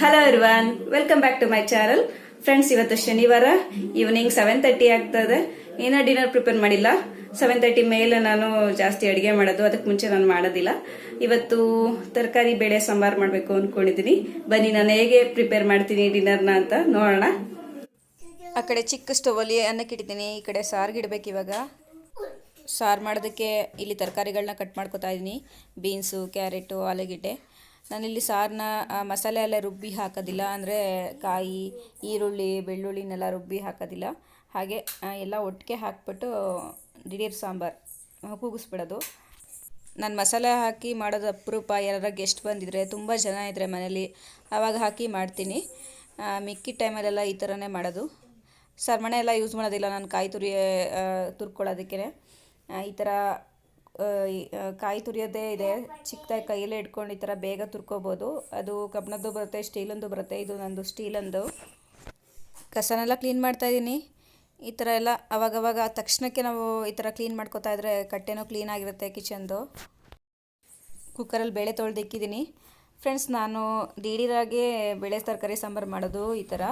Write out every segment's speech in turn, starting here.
Hello Irvan welcome back to my channel friends ಇವತ್ತು ಶನಿವಾರ. Evening seven thirty ಆಗ್ತದೆ. ಏನೋ ಡಿನ್ನರ್ ಪ್ರಿಪೇರ್ ಮಾಡಿಲ್ಲ. ಸೆವೆನ್ ತರ್ಟಿ ಮೇಲೆ ನಾನು ಜಾಸ್ತಿ ಅಡುಗೆ ಮಾಡೋದು. ಅದಕ್ಕೆ ಮುಂಚೆ ನಾನು ಮಾಡೋದಿಲ್ಲ. ಇವತ್ತು ತರಕಾರಿ, ಬೇಳೆ, ಸಾಂಬಾರು ಮಾಡಬೇಕು ಅಂದ್ಕೊಂಡಿದ್ದೀನಿ ಬನ್ನಿ, ನಾನು ಹೇಗೆ ಪ್ರಿಪೇರ್ ಮಾಡ್ತೀನಿ ಡಿನ್ನರ್ನ ಅಂತ ನೋಡೋಣ. ಆ ಕಡೆ ಚಿಕ್ಕ ಸ್ಟವಲ್ಲಿ ಅನ್ನಕ್ಕೆ ಇಟ್ಟಿದ್ದೀನಿ. ಈ ಕಡೆ ಸಾರ್ಗೆ ಇಡ್ಬೇಕು ಇವಾಗ. ಸಾರು ಮಾಡೋದಕ್ಕೆ ಇಲ್ಲಿ ತರಕಾರಿಗಳನ್ನ ಕಟ್ ಮಾಡ್ಕೊತಾ ಇದ್ದೀನಿ ಬೀನ್ಸು ಕ್ಯಾರೆಟು ಆಲೂಗೆಡ್ಡೆ. ನಾನಿಲ್ಲಿ ಸಾರನ್ನ ಮಸಾಲೆ ಎಲ್ಲ ರುಬ್ಬಿ ಹಾಕೋದಿಲ್ಲ. ಅಂದರೆ ಕಾಯಿ, ಈರುಳ್ಳಿ, ಬೆಳ್ಳುಳ್ಳಿನೆಲ್ಲ ರುಬ್ಬಿ ಹಾಕೋದಿಲ್ಲ. ಹಾಗೆ ಎಲ್ಲ ಒಟ್ಟಿಗೆ ಹಾಕ್ಬಿಟ್ಟು ದಿಢೀರ್ ಸಾಂಬಾರು ಕೂಗಿಸ್ಬಿಡೋದು. ನಾನು ಮಸಾಲೆ ಹಾಕಿ ಮಾಡೋದು ಅಪರೂಪ. ಯಾರ ಗೆಸ್ಟ್ ಬಂದಿದ್ರೆ ತುಂಬ ಜನ ಇದ್ದರೆ ಮನೇಲಿ, ಆವಾಗ ಹಾಕಿ ಮಾಡ್ತೀನಿ. ಮಿಕ್ಕಿ ಟೈಮಲ್ಲೆಲ್ಲ ಈ ಥರನೇ ಮಾಡೋದು. ಸರ್ಮಣೆ ಎಲ್ಲ ಯೂಸ್ ಮಾಡೋದಿಲ್ಲ. ನಾನು ಕಾಯಿ ತುರಿ ತುರ್ಕೊಳ್ಳೋದಕ್ಕೇ ಈ ಥರ ಕಾಯಿ ತುರಿಯೋದೇ ಇದೆ. ಚಿಕ್ಕದಾಗಿ ಕೈಯಲ್ಲೇ ಇಟ್ಕೊಂಡು ಈ ಥರ ಬೇಗ ತುರ್ಕೋಬೋದು. ಅದು ಕಬ್ಬಿಣದ್ದು ಬರುತ್ತೆ, ಸ್ಟೀಲಂದು ಬರುತ್ತೆ. ಇದು ನಂದು ಸ್ಟೀಲಂದು. ಕಸನೆಲ್ಲ ಕ್ಲೀನ್ ಮಾಡ್ತಾ ಇದ್ದೀನಿ ಈ ಥರ ಎಲ್ಲ ಅವಾಗವಾಗ ತಕ್ಷಣಕ್ಕೆ ನಾವು ಈ ಥರ ಕ್ಲೀನ್ ಮಾಡ್ಕೋತಾ ಇದ್ರೆ ಕಟ್ಟೆನೂ ಕ್ಲೀನ್ ಆಗಿರುತ್ತೆ ಕಿಚನ್ದು. ಕುಕ್ಕರಲ್ಲಿ ಬೇಳೆ ತೊಳೆದಿಕ್ಕಿದ್ದೀನಿ ಫ್ರೆಂಡ್ಸ್ ನಾನು ದಿಢೀರಾಗೆ ಬೇಳೆ ತರಕಾರಿ, ಸಾಂಬಾರು ಮಾಡೋದು ಈ ಥರ.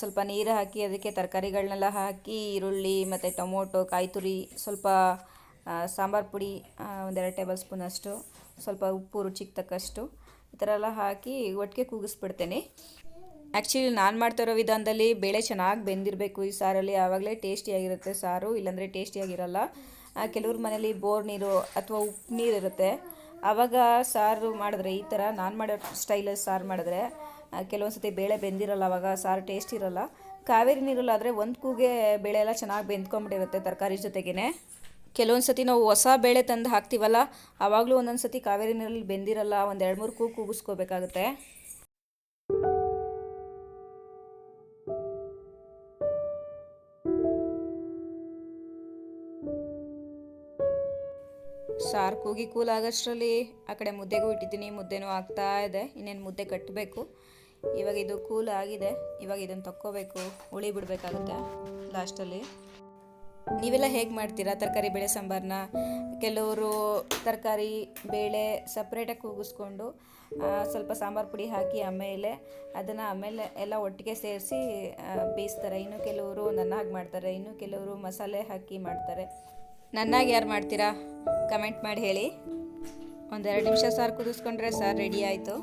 ಸ್ವಲ್ಪ ನೀರು ಹಾಕಿ, ಅದಕ್ಕೆ ತರಕಾರಿಗಳನ್ನೆಲ್ಲ ಹಾಕಿ, ಈರುಳ್ಳಿ, ಮತ್ತು ಟೊಮೊಟೊ, ಕಾಯಿ ತುರಿ ಸ್ವಲ್ಪ ಸಾಂಬಾರು ಪುಡಿ ಒಂದೆರಡು ಟೇಬಲ್ ಸ್ಪೂನ್ ಅಷ್ಟು, ಸ್ವಲ್ಪ ಉಪ್ಪು, ರುಚಿಗೆ ತಕ್ಕಷ್ಟು, ಈ ಥರ ಎಲ್ಲ ಹಾಕಿ ಒಟ್ಟಿಗೆ ಕೂಗಿಸ್ಬಿಡ್ತೇನೆ. ಆ್ಯಕ್ಚುಲಿ ನಾನು ಮಾಡ್ತಿರೋ ವಿಧಾನದಲ್ಲಿ ಬೇಳೆ ಚೆನ್ನಾಗಿ ಬೆಂದಿರಬೇಕು ಈ ಸಾರಲ್ಲಿ. ಆವಾಗಲೇ ಟೇಸ್ಟಿಯಾಗಿರುತ್ತೆ ಸಾರು, ಇಲ್ಲಾಂದರೆ ಟೇಸ್ಟಿಯಾಗಿರಲ್ಲ. ಕೆಲವ್ರ ಮನೇಲಿ ಬೋರ್ ನೀರು ಅಥವಾ ಉಪ್ಪು ನೀರು ಇರುತ್ತೆ. ಆವಾಗ ಸಾರು ಮಾಡಿದ್ರೆ, ಈ ಥರ ನಾನು ಮಾಡೋ ಸ್ಟೈಲಲ್ಲಿ ಸಾರು ಮಾಡಿದ್ರೆ ಕೆಲವೊಂದು ಸತಿ ಬೇಳೆ ಬೆಂದಿರಲ್ಲ, ಆವಾಗ ಸಾರು ಟೇಸ್ಟ್ ಇರಲ್ಲ. ಕಾವೇರಿ ನೀರಲ್ಲಾದರೆ ಒಂದು ಕೂಗೆ ಬೇಳೆ ಎಲ್ಲ ಚೆನ್ನಾಗಿ ಬೆಂದ್ಕೊಂಬಿಟ್ಟಿರುತ್ತೆ ತರಕಾರಿ ಜೊತೆಗೇ ಕೆಲವೊಂದು ಸತಿ ನಾವು ಹೊಸ ಬೇಳೆ ತಂದು ಹಾಕ್ತೀವಲ್ಲ ಆವಾಗಲೂ ಒಂದೊಂದು ಸತಿ ಕಾವೇರಿ ನೀರಲ್ಲಿ ಬೆಂದಿರಲ್ಲ, ಒಂದು ಎರಡು ಮೂರು ಕೂ ಕೂಗಿಸ್ಕೋಬೇಕಾಗುತ್ತೆ. ಸಾರು ಕೂಗಿ ಕೂಲ್ ಆಗೋಷ್ಟರಲ್ಲಿ ಆ ಕಡೆ ಮುದ್ದೆಗೂ ಇಟ್ಟಿದ್ದೀನಿ, ಮುದ್ದೆನೂ ಆಗ್ತಾ ಇದೆ, ಇನ್ನೇನು ಮುದ್ದೆ ಕಟ್ಟಬೇಕು ಇವಾಗ ಇದು ಕೂಲ್ ಆಗಿದೆ, ಇವಾಗ ಇದನ್ನು ತಕ್ಕೋಬೇಕು ಉಳಿ ಬಿಡಬೇಕಾಗುತ್ತೆ ಲಾಸ್ಟಲ್ಲಿ. ನೀವೆಲ್ಲ ಹೇಗೆ ಮಾಡ್ತೀರಾ ತರಕಾರಿ ಬೇಳೆ ಸಾಂಬಾರನ್ನ ಕೆಲವರು ತರಕಾರಿ, ಬೇಳೆ ಸಪ್ರೇಟಾಗಿ ಕೂಗಿಸ್ಕೊಂಡು ಸ್ವಲ್ಪ ಸಾಂಬಾರು ಪುಡಿ ಹಾಕಿ ಆಮೇಲೆ ಅದನ್ನು ಆಮೇಲೆ ಎಲ್ಲ ಒಟ್ಟಿಗೆ ಸೇರಿಸಿ ಬೇಯಿಸ್ತಾರೆ. ಇನ್ನು ಕೆಲವರು ನನ್ನಾಗಿ ಮಾಡ್ತಾರೆ. ಇನ್ನು ಕೆಲವರು ಮಸಾಲೆ ಹಾಕಿ ಮಾಡ್ತಾರೆ. ನನ್ನಾಗಿ ಯಾರು ಮಾಡ್ತೀರಾ? ಕಮೆಂಟ್ ಮಾಡಿ ಹೇಳಿ. ಒಂದೆರಡು ನಿಮಿಷ ಸಾರು ಕುದಿಸ್ಕೊಂಡ್ರೆ ಸಾರು ರೆಡಿ ಆಯಿತು.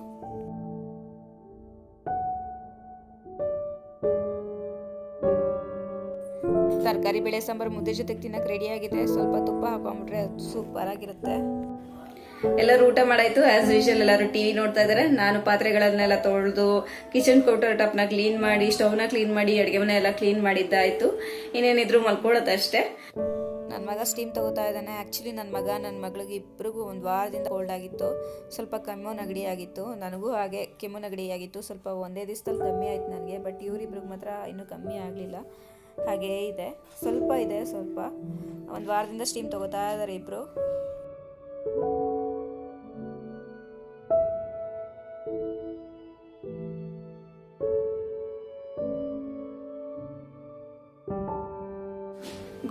ತರಕಾರಿ ಬೇಳೆ ಸಾಂಬಾರು ಮುದ್ದೆ ಜೊತೆಗೆ ತಿನ್ನಕ್ಕೆ ರೆಡಿಯಾಗಿದೆ ಸ್ವಲ್ಪ ತುಪ್ಪ ಹಾಕೊಂಡ್ಬಿಟ್ರೆ ಸೂಪರ್ ಆಗಿರುತ್ತೆ. ಎಲ್ಲರೂ ಊಟ ಮಾಡಾಯ್ತು. ಆಸ್ ಯೂಶಲ್ ಎಲ್ಲರೂ ಟಿವಿ ನೋಡ್ತಾ ಇದ್ದಾರೆ ನಾನು ಪಾತ್ರೆಗಳನ್ನೆಲ್ಲ ತೊಳೆದು ಕಿಚನ್ ಕೌಂಟರ್ ಟಾಪ್ನ ಕ್ಲೀನ್ ಮಾಡಿ ಸ್ಟವ್ನ ಕ್ಲೀನ್ ಮಾಡಿ ಅಡುಗೆ ಮನೆ ಎಲ್ಲ ಕ್ಲೀನ್ ಮಾಡಿದ್ದಾಯ್ತು. ಇನ್ನೇನಿದ್ರು ಮಲ್ಕೊಳ್ಳೋದಷ್ಟೇ. ನನ್ನ ಮಗ ಸ್ಟೀಮ್ ತಗೋತಾ ಇದ್ದಾನೆ. ಆ್ಯಕ್ಚುಲಿ ನನ್ನ ಮಗ ನನ್ನ ಮಗಳಿಗೆ ಇಬ್ಬರಿಗೂ ಒಂದು ವಾರದಿಂದ ಕೋಲ್ಡ್ ಆಗಿತ್ತು. ಸ್ವಲ್ಪ ಕೆಮ್ಮು ನೆಗಡಿ ಆಗಿತ್ತು. ನನಗೂ ಹಾಗೆ ಕೆಮ್ಮು ನೆಗಡಿ ಆಗಿತ್ತು. ಸ್ವಲ್ಪ ಒಂದೇ ದಿವಸದಲ್ಲಿ ಕಮ್ಮಿ ಆಯ್ತು ನನಗೆ ಬಟ್ ಇವರಿಬ್ರಿಗೆ ಮಾತ್ರ ಇನ್ನೂ ಕಮ್ಮಿ ಆಗಲಿಲ್ಲ. ಹಾಗೇ ಇದೆ. ಸ್ವಲ್ಪ ಇದೆ, ಸ್ವಲ್ಪ. ಒಂದು ವಾರದಿಂದ ಸ್ಟೀಮ್ ತಗೋತಾ ಇದ್ದಾರೆ ಇಬ್ರು.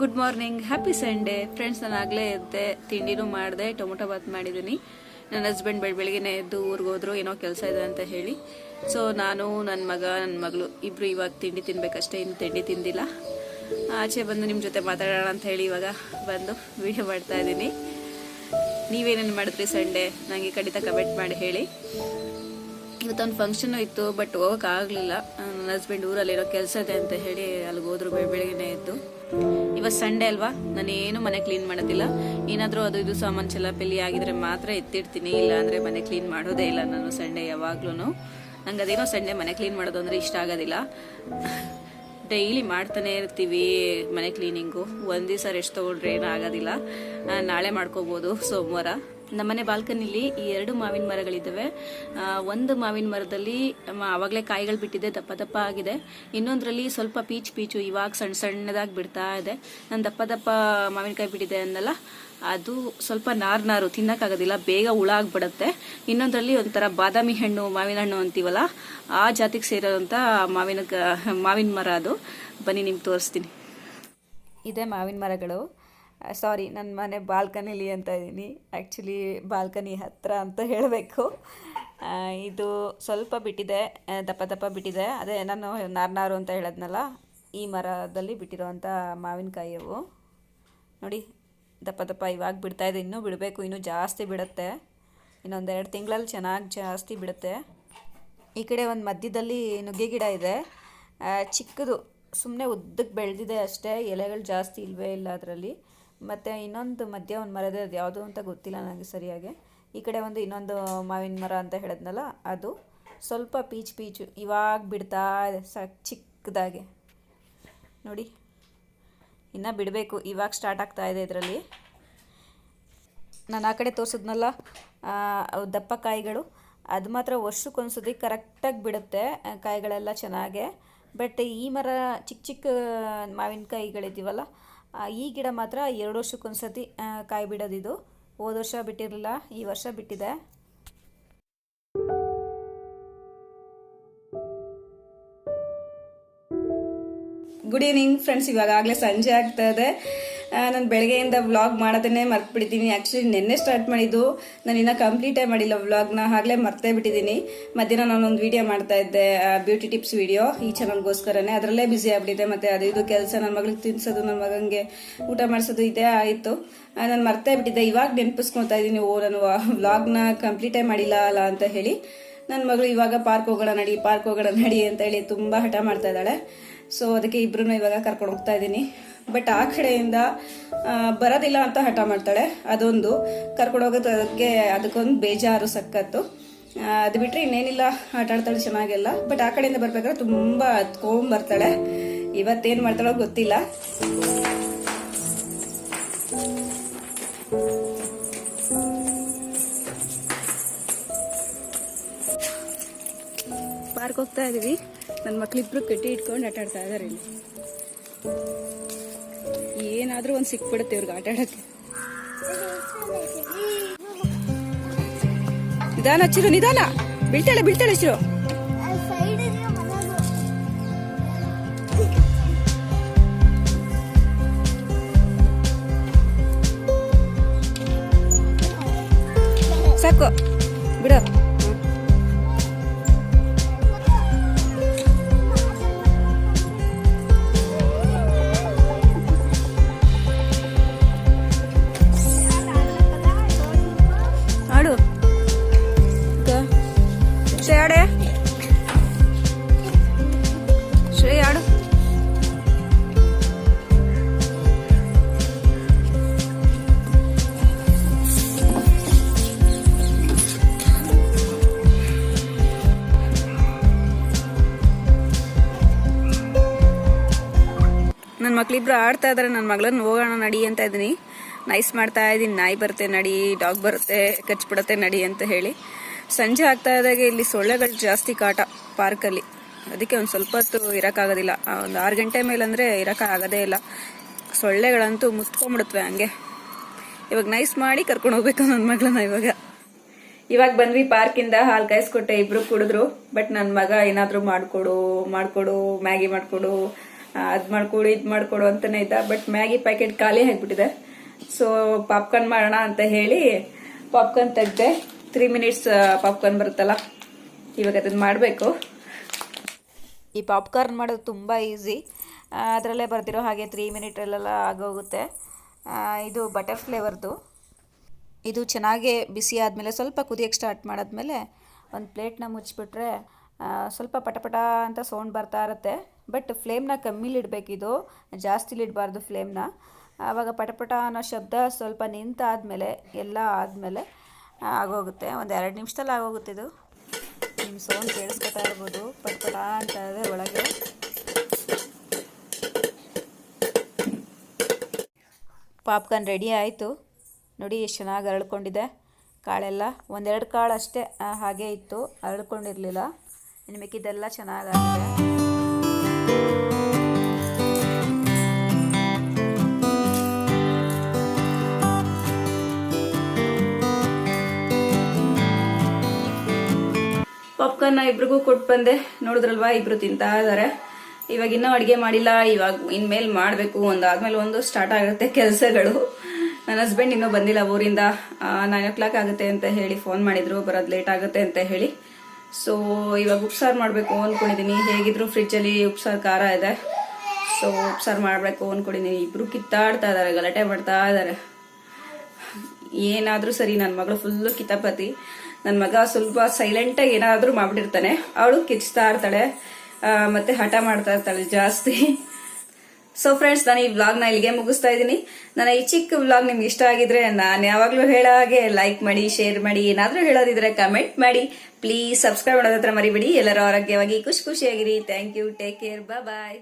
Good morning happy Sunday friends ನಾನು ಆಗಲೇ ಇದ್ದೆ ತಿಂಡಿನೂ ಮಾಡಿದೆ, ಟೊಮೊಟೊ ಬಾತ್ ಮಾಡಿದ್ದೀನಿ ನನ್ನ ಹಸ್ಬೆಂಡ್ ಬೆಳ, ಬೆಳಗ್ಗೆನೇ ಎದ್ದು ಊರಿಗೆ ಹೋದ್ರು, ಏನೋ ಕೆಲಸ ಇದೆ ಅಂತ ಹೇಳಿ. ಸೊ ನಾನು ನನ್ನ ಮಗ ನನ್ನ ಮಗಳು ಇಬ್ಬರು ಇವಾಗ ತಿಂಡಿ ತಿನ್ಬೇಕಷ್ಟೇ, ಇನ್ನು ತಿಂಡಿ ತಿಂದಿಲ್ಲ. ಆಚೆ ಬಂದು ನಿಮ್ಮ ಜೊತೆ ಮಾತಾಡೋಣ ಅಂತ ಹೇಳಿ ಇವಾಗ ಬಂದು ವಿಡಿಯೋ ಮಾಡ್ತಾ ಇದ್ದೀನಿ. ನೀವೇನೇನು ಮಾಡಿದ್ರಿ ಸಂಡೇ? ನನಗೆ ಖಂಡಿತ ಕಮೆಂಟ್ ಮಾಡಿ ಹೇಳಿ. ಇವತ್ತೊಂದು ಫಂಕ್ಷನ್ ಇತ್ತು ಬಟ್ ಹೋಗೋಕ್ಕಾಗಲಿಲ್ಲ ನನ್ನ ಹಸ್ಬೆಂಡ್ ಊರಲ್ಲಿರೋ ಕೆಲಸ ಇದೆ ಅಂತ ಹೇಳಿ ಅಲ್ಲಿಗೆ ಹೋದ್ರು ಬೆಳ ಬೆಳಗ್ಗೆನೇ ಇತ್ತು ಇವತ್ತು ಸಂಡೇ ಅಲ್ವಾ? ನಾನು ಏನು ಮನೆ ಕ್ಲೀನ್ ಮಾಡೋದಿಲ್ಲ. ಏನಾದರೂ ಅದು ಇದು ಸಾಮಾನು ಚೆಲ್ಲಾಪಿಲ್ಲಿ ಆಗಿದ್ರೆ ಮಾತ್ರ ಎತ್ತಿಡ್ತೀನಿ ಇಲ್ಲ ಅಂದ್ರೆ ಮನೆ ಕ್ಲೀನ್ ಮಾಡೋದೇ ಇಲ್ಲ ನಾನು ಸಂಡೇ ಯಾವಾಗ್ಲೂ ನಂಗೆ ಅದೇನೋ ಸಂಡೇ ಮನೆ ಕ್ಲೀನ್ ಮಾಡೋದು ಅಂದರೆ ಇಷ್ಟ ಆಗೋದಿಲ್ಲ. ಡೈಲಿ ಮಾಡ್ತಾನೆ ಇರ್ತೀವಿ ಮನೆ ಕ್ಲೀನಿಂಗು ಒಂದು ದಿವಸ ರೆಸ್ಟ್ ತೊಗೊಂಡ್ರೆ ಏನೂ ಆಗೋದಿಲ್ಲ ನಾಳೆ ಮಾಡ್ಕೋಬೋದು ಸೋಮವಾರ. ನಮ್ಮನೆ ಬಾಲ್ಕನಿಲಿ ಈ ಎರಡು ಮಾವಿನ ಮರಗಳಿದ್ದಾವೆ. ಒಂದು ಮಾವಿನ ಮರದಲ್ಲಿ ಅವಾಗಲೇ ಕಾಯಿಗಳು ಬಿಟ್ಟಿದೆ, ದಪ್ಪ ದಪ್ಪ ಆಗಿದೆ. ಇನ್ನೊಂದರಲ್ಲಿ ಸ್ವಲ್ಪ ಪೀಚ್ ಪೀಚು, ಇವಾಗ ಸಣ್ಣ ಸಣ್ಣದಾಗಿ ಬಿಡ್ತಾ ಇದೆ. ನಾನು ದಪ್ಪ ದಪ್ಪ ಮಾವಿನಕಾಯಿ ಬಿಟ್ಟಿದೆ ಅನ್ನಲ್ಲ, ಅದು ಸ್ವಲ್ಪ ನಾರು ನಾರು, ತಿನ್ನಕ್ಕಾಗೋದಿಲ್ಲ, ಬೇಗ ಹುಳ ಆಗ್ಬಿಡುತ್ತೆ ಇನ್ನೊಂದರಲ್ಲಿ ಒಂಥರ ಬಾದಾಮಿ ಹಣ್ಣು, ಮಾವಿನ ಹಣ್ಣು ಅಂತೀವಲ್ಲ, ಆ ಜಾತಿಗೆ ಸೇರೋಂಥ ಮಾವಿನ ಮಾವಿನ ಮರ ಅದು. ಬನ್ನಿ, ನಿಮ್ಗೆ ತೋರಿಸ್ತೀನಿ. ಇದೆ ಮಾವಿನ ಮರಗಳು. ಸಾರಿ ನನ್ನ ಮನೆ ಬಾಲ್ಕನಿಲಿ ಅಂತ ಇದ್ದೀನಿ ಆ್ಯಕ್ಚುಲಿ ಬಾಲ್ಕನಿ ಹತ್ತಿರ ಅಂತ ಹೇಳಬೇಕು. ಇದು ಸ್ವಲ್ಪ ಬಿಟ್ಟಿದೆ ದಪ್ಪ ದಪ್ಪ ಬಿಟ್ಟಿದೆ. ಅದೇ ನಾನು ನಾರ್ನಾರು ಅಂತ ಹೇಳದ್ನಲ್ಲ, ಈ ಮರದಲ್ಲಿ ಬಿಟ್ಟಿರೋವಂಥ ಮಾವಿನಕಾಯಿ ಅವು. ನೋಡಿ, ದಪ್ಪ ದಪ್ಪ ಇವಾಗ ಬಿಡ್ತಾಯಿದೆ ಇನ್ನೂ ಬಿಡಬೇಕು, ಇನ್ನೂ ಜಾಸ್ತಿ ಬಿಡುತ್ತೆ. ಇನ್ನೊಂದು ಎರಡು ತಿಂಗಳಲ್ಲಿ ಚೆನ್ನಾಗಿ ಜಾಸ್ತಿ ಬಿಡುತ್ತೆ. ಈ ಕಡೆ ಒಂದು ಮಧ್ಯದಲ್ಲಿ ನುಗ್ಗೆ ಗಿಡ ಇದೆ. ಚಿಕ್ಕದು ಸುಮ್ಮನೆ ಉದ್ದಕ್ಕೆ ಬೆಳೆದಿದೆ ಅಷ್ಟೇ. ಎಲೆಗಳು ಜಾಸ್ತಿ ಇಲ್ಲವೇ ಇಲ್ಲ ಅದರಲ್ಲಿ. ಮತ್ತು ಇನ್ನೊಂದು ಮಧ್ಯ ಒಂದು ಮರದ ಅದು ಯಾವುದು ಅಂತ ಗೊತ್ತಿಲ್ಲ ನನಗೆ ಸರಿಯಾಗಿ. ಈ ಕಡೆ ಒಂದು ಇನ್ನೊಂದು ಮಾವಿನ ಮರ ಅಂತ ಹೇಳಿದ್ನಲ್ಲ, ಅದು ಸ್ವಲ್ಪ ಪೀಚ್ ಪೀಚು ಇವಾಗ ಬಿಡ್ತಾ ಸ ಚಿಕ್ಕದಾಗೆ. ನೋಡಿ, ಇನ್ನೂ ಬಿಡಬೇಕು, ಇವಾಗ ಸ್ಟಾರ್ಟ್ ಆಗ್ತಾ ಇದೆ ಇದರಲ್ಲಿ. ನಾನು ಆ ಕಡೆ ತೋರಿಸಿದ್ನಲ್ಲ ದಪ್ಪ ಕಾಯಿಗಳು, ಅದು ಮಾತ್ರ ವರ್ಷಕ್ಕೊಂದ್ಸತಿ ಕರೆಕ್ಟಾಗಿ ಬಿಡುತ್ತೆ ಕಾಯಿಗಳೆಲ್ಲ ಚೆನ್ನಾಗೆ. ಬಟ್ ಈ ಮರ ಚಿಕ್ಕ ಚಿಕ್ಕ ಮಾವಿನಕಾಯಿಗಳಿದ್ದೀವಲ್ಲ ಈ ಗಿಡ ಮಾತ್ರ ಎರಡು ವರ್ಷಕ್ಕೊಂದ್ಸತಿ ಕಾಯಿ ಬಿಡೋದಿದು ಹೋದ ವರ್ಷ ಬಿಟ್ಟಿರಲಿಲ್ಲ, ಈ ವರ್ಷ ಬಿಟ್ಟಿದೆ. ಗುಡ್ ಈವ್ನಿಂಗ್ ಫ್ರೆಂಡ್ಸ್ ಇವಾಗ ಆಗಲೇ ಸಂಜೆ ಆಗ್ತಾ ಇದೆ. ನಾನು ಬೆಳಗ್ಗೆಯಿಂದ ವ್ಲಾಗ್ ಮಾಡೋದನ್ನೇ ಮರ್ತು ಬಿಟ್ಟಿದ್ದೀನಿ ಆ್ಯಕ್ಚುಲಿ ನಿನ್ನೆ ಸ್ಟಾರ್ಟ್ ಮಾಡಿದ್ದು. ನಾನು ಇನ್ನೂ ಕಂಪ್ಲೀಟೇ ಮಾಡಿಲ್ಲ ವ್ಲಾಗ್ನ ಆಗಲೇ ಮರ್ತೇ ಬಿಟ್ಟಿದ್ದೀನಿ ಮಧ್ಯಾಹ್ನ ನಾನೊಂದು ವೀಡಿಯೋ ಮಾಡ್ತಾ ಇದ್ದೆ ಬ್ಯೂಟಿ ಟಿಪ್ಸ್ ವೀಡಿಯೋ ಈ ಚಾನಲ್ಗೋಸ್ಕರನೇ ಅದರಲ್ಲೇ ಬ್ಯುಸಿ ಆಗ್ಬಿಟ್ಟಿದೆ ಮತ್ತು ಅದು ಇದು ಕೆಲಸ. ನನ್ನ ಮಗಳಿಗೆ ತಿನ್ಸೋದು ನನ್ನ ಮಗನಿಗೆ ಊಟ ಮಾಡಿಸೋದು ಇದೇ ಆಯಿತು. ನಾನು ಮರ್ತೇ ಬಿಟ್ಟಿದ್ದೆ. ಇವಾಗ ನೆನಪಿಸ್ಕೊತಾ ಇದ್ದೀನಿ ಓ, ನಾನು ವ್ಲಾಗ್ನ ಕಂಪ್ಲೀಟೇ ಮಾಡಿಲ್ಲ ಅಲ್ಲ ಅಂತ ಹೇಳಿ. ನನ್ನ ಮಗಳು ಇವಾಗ ಪಾರ್ಕ್ ಹೋಗೋಣ ನಡಿ ಪಾರ್ಕ್ ಹೋಗೋಣ ನಡಿ ಅಂತ ಹೇಳಿ ತುಂಬ ಹಠ ಮಾಡ್ತಾ ಇದ್ದಾಳೆ. ಸೊ ಅದಕ್ಕೆ ಇಬ್ಬರೂ ಇವಾಗ ಕರ್ಕೊಂಡು ಹೋಗ್ತಾ ಇದ್ದೀನಿ ಬಟ್ ಆ ಕಡೆಯಿಂದ ಬರೋದಿಲ್ಲ ಅಂತ ಹಠ ಮಾಡ್ತಾಳೆ. ಅದೊಂದು. ಕರ್ಕೊಂಡೋಗೋದಕ್ಕೆ ಅದಕ್ಕೊಂದು ಬೇಜಾರು ಸಕ್ಕತ್ತು ಅದು ಬಿಟ್ಟರೆ ಇನ್ನೇನಿಲ್ಲ. ಆಟ ಆಡ್ತಾಳೆ ಚೆನ್ನಾಗೆಲ್ಲ. ಬಟ್ ಆ ಕಡೆಯಿಂದ ಬರ್ಬೇಕಾದ್ರೆ ತುಂಬ ಬರ್ತಾಳೆ. ಇವತ್ತೇನು ಮಾಡ್ತಾಳೋ ಗೊತ್ತಿಲ್ಲ. ಪಾರ್ಕ್ ಹೋಗ್ತಾ ಇದೀವಿ. ನನ್ನ ಮಕ್ಳಿಬ್ರು ಕಟ್ಟಿ ಇಟ್ಕೊಂಡು ಆಟ ಆಡ್ತಾ ಇದಾರೆ ಇಲ್ಲಿ. ಏನಾದ್ರೂ ಒಂದ್ ಸಿಕ್ಬಿಡುತ್ತೆ ಇವ್ರಿಗೆ ಆಟ ಆಡಕ್ಕೆ ನಿಧಾನ ಹಚ್ಚಿರು ನಿಧಾನ. ಬೀಳ್ತಾಳೆ ಬೀಳ್ತಾಳೆ ಹಚ್ಚಿರು ಸಾಕು. ಬಿಡು. ಮಕ್ಳಿಬ್ರು ಆಡ್ತಾ ಇದಾರೆ ನನ್ನ ಮಗಳನ್ನ ಹೋಗೋಣ ನಡಿ ಅಂತ ಇದ್ದೀನಿ. ನೈಸ್ ಮಾಡ್ತಾ ಇದ್ದೀನಿ. ನಾಯಿ ಬರುತ್ತೆ, ನಡಿ. ಡಾಗ್ ಬರುತ್ತೆ, ಕಚ್ಬಿಡತ್ತೆ, ನಡಿ ಅಂತ ಹೇಳಿ. ಸಂಜೆ ಆಗ್ತಾ ಇದ್ದಾಗೆ ಇಲ್ಲಿ ಸೊಳ್ಳೆಗಳು ಜಾಸ್ತಿ ಕಾಟ ಪಾರ್ಕಲ್ಲಿ ಅದಕ್ಕೆ ಒಂದು ಸ್ವಲ್ಪ ಹೊತ್ತು ಇರೋಕ್ಕಾಗೋದಿಲ್ಲ. ಒಂದು ಆರು ಗಂಟೆ ಮೇಲೆ ಅಂದರೆ ಇರೋಕ್ಕಾಗೋದೇ ಇಲ್ಲ. ಸೊಳ್ಳೆಗಳಂತೂ ಮುತ್ಕೊಂಡ್ಬಿಡುತ್ತವೆ ಹಂಗೆ. ಇವಾಗ ನೈಸ್ ಮಾಡಿ ಕರ್ಕೊಂಡು ಹೋಗ್ಬೇಕು ನನ್ನ ಮಗಳನ್ನ ಇವಾಗ. ಇವಾಗ ಬಂದ್ವಿ ಪಾರ್ಕಿಂದ ಹಾಲು ಕಾಯಿಸ್ಕೊಟ್ಟೆ, ಇಬ್ರು ಕುಡಿದ್ರು. ಬಟ್ ನನ್ನ ಮಗ ಏನಾದರೂ ಮಾಡ್ಕೊಡು ಮಾಡ್ಕೊಡು ಮ್ಯಾಗಿ ಮಾಡ್ಕೊಡು. ಅದ್ ಮಾಡ್ಕೊಡು, ಇದ್ ಮಾಡ್ಕೊಡು ಅಂತಾನೆ ಇದ್ದ. ಬಟ್ ಮ್ಯಾಗಿ ಪ್ಯಾಕೆಟ್ ಖಾಲಿ ಹಾಕ್ಬಿಟ್ಟಿದೆ ಸೊ ಪಾಪ್ಕಾರ್ನ್ ಮಾಡೋಣ ಅಂತ ಹೇಳಿ ಪಾಪ್ಕಾರ್ನ್ ತೆಗ್ದೆ ತ್ರೀ ಮಿನಿಟ್ಸ್ ಪಾಪ್ಕಾರ್ನ್ ಬರುತ್ತಲ್ಲ, ಇವಾಗ ಅದನ್ನ ಮಾಡಬೇಕು. ಈ ಪಾಪ್ಕಾರ್ನ್ ಮಾಡೋದು ತುಂಬ ಈಸಿ ಅದರಲ್ಲೇ ಬರ್ತಿರೋ ಹಾಗೆ ತ್ರೀ ಮಿನಿಟಲ್ಲೆಲ್ಲ ಆಗೋಗುತ್ತೆ. ಇದು ಬಟರ್ ಫ್ಲೇವರ್ದು ಇದು ಚೆನ್ನಾಗಿ ಬಿಸಿ ಆದಮೇಲೆ ಸ್ವಲ್ಪ ಕುದಿಯೋಕ್ಕೆ ಸ್ಟಾರ್ಟ್ ಮಾಡಿದ್ಮೇಲೆ ಒಂದು ಪ್ಲೇಟ್ನ ಮುಚ್ಚಿಬಿಟ್ರೆ ಸ್ವಲ್ಪ ಪಟಪಟ ಅಂತ ಸೌಂಡ್ ಬರ್ತಾ ಇರುತ್ತೆ. ಬಟ್ ಫ್ಲೇಮ್ನ ಕಮ್ಮಿಲಿಡಬೇಕಿದು ಜಾಸ್ತಿಲಿಡಬಾರ್ದು ಫ್ಲೇಮ್ನ. ಆವಾಗ ಪಟಪಟ ಅನ್ನೋ ಶಬ್ದ ಸ್ವಲ್ಪ ನಿಂತಾದಮೇಲೆ, ಎಲ್ಲ ಆದಮೇಲೆ ಆಗೋಗುತ್ತೆ. ಒಂದು ಎರಡು ನಿಮಿಷದಲ್ಲಿ ಆಗೋಗುತ್ತೆ ಇದು. ನಿಮ್ಮ ಸೌಂಡ್ ಕೇಳಿಸ್ಕೊತಾ ಇರ್ಬೋದು ಪಟಪಟ ಅಂತ ಇದೆ ಒಳಗೆ. ಪಾಪ್ಕಾರ್ನ್ ರೆಡಿ ಆಯಿತು. ನೋಡಿ, ಎಷ್ಟು ಚೆನ್ನಾಗಿ ಅರಳ್ಕೊಂಡಿದೆ. ಕಾಳೆಲ್ಲ, ಒಂದೆರಡು ಕಾಳು ಅಷ್ಟೇ ಹಾಗೆ ಇತ್ತು. ಅರಳ್ಕೊಂಡಿರಲಿಲ್ಲ. ಇನ್ನು ಮಿಕ್ಕಿದ್ದೆಲ್ಲ ಚೆನ್ನಾಗಾಗಿದೆ. ಪಾಪ್ಕಾರ್ನ್ ಇಬ್ರಿಗೂ ಕೊಟ್ಟು ಬಂದೆ. ನೋಡಿದ್ರಲ್ವಾ? ಇಬ್ರು ತಿಂತಾ ಇದಾರೆ. ಇವಾಗ ಇನ್ನೂ ಅಡುಗೆ ಮಾಡಿಲ್ಲ. ಇವಾಗ ಇನ್ಮೇಲೆ ಮಾಡಬೇಕು. ಒಂದಾದ್ಮೇಲೆ ಒಂದು ಸ್ಟಾರ್ಟ್ ಆಗುತ್ತೆ ಕೆಲಸಗಳು. ನನ್ನ ಹಸ್ಬೆಂಡ್ ಇನ್ನೂ ಬಂದಿಲ್ಲ ಊರಿಂದ. ನೈನ್ ಓ ಕ್ಲಾಕ್ ಆಗುತ್ತೆ ಅಂತ ಹೇಳಿ ಫೋನ್ ಮಾಡಿದ್ರು. ಬರೋದು ಲೇಟ್ ಆಗುತ್ತೆ ಅಂತ ಹೇಳಿ. ಸೊ ಇವಾಗ ಉಪ್ಸಾರು ಮಾಡಬೇಕು ಅಂದ್ಕೊಂಡಿದ್ದೀನಿ ಹೇಗಿದ್ರು ಫ್ರಿಜ್ಜಲ್ಲಿ ಉಪ್ಸಾರು ಖಾರ ಇದೆ. ಸೊ ಉಪ್ಸಾರು ಮಾಡಬೇಕು ಅಂದ್ಕೊಂಡಿದ್ದೀನಿ ಇಬ್ಬರು ಕಿತ್ತಾಡ್ತಾ ಇದ್ದಾರೆ ಗಲಾಟೆ ಮಾಡ್ತಾ ಇದ್ದಾರೆ ಏನಾದರೂ ಸರಿ ನನ್ನ ಮಗಳು ಫುಲ್ಲು ಕಿತಾಪತಿ. ನನ್ನ ಮಗ ಸ್ವಲ್ಪ ಸೈಲೆಂಟಾಗಿ ಏನಾದರೂ ಮಾಡಿಬಿಟ್ಟಿರ್ತಾನೆ. ಅವಳು ಕಿಚ್ತಾ ಇರ್ತಾಳೆ. ಮತ್ತು ಹಠ ಮಾಡ್ತಾ ಇರ್ತಾಳೆ ಜಾಸ್ತಿ. ಸೊ ಫ್ರೆಂಡ್ಸ್ ನಾನು ಈ ವ್ಲಾಗ್ನ ಇಲ್ಲಿಗೆ ಮುಗಿಸ್ತಾ ಇದ್ದೀನಿ. ನನ್ನ ಈ ಚಿಕ್ಕ ವ್ಲಾಗ್ ನಿಮ್ಗೆ ಇಷ್ಟ ಆಗಿದ್ರೆ ನಾನು ಯಾವಾಗಲೂ ಹೇಳೋ ಹಾಗೆ ಲೈಕ್ ಮಾಡಿ ಶೇರ್ ಮಾಡಿ. ಏನಾದರೂ ಹೇಳೋದಿದ್ರೆ ಕಮೆಂಟ್ ಮಾಡಿ. ಪ್ಲೀಸ್ ಸಬ್ಸ್ಕ್ರೈಬ್ ಮಾಡೋದ್ರ ಮರಿಬೇಡಿ. ಎಲ್ಲರೂ ಆರೋಗ್ಯವಾಗಿ, ಖುಷಿ ಖುಷಿಯಾಗಿರಿ. Thank you take care bye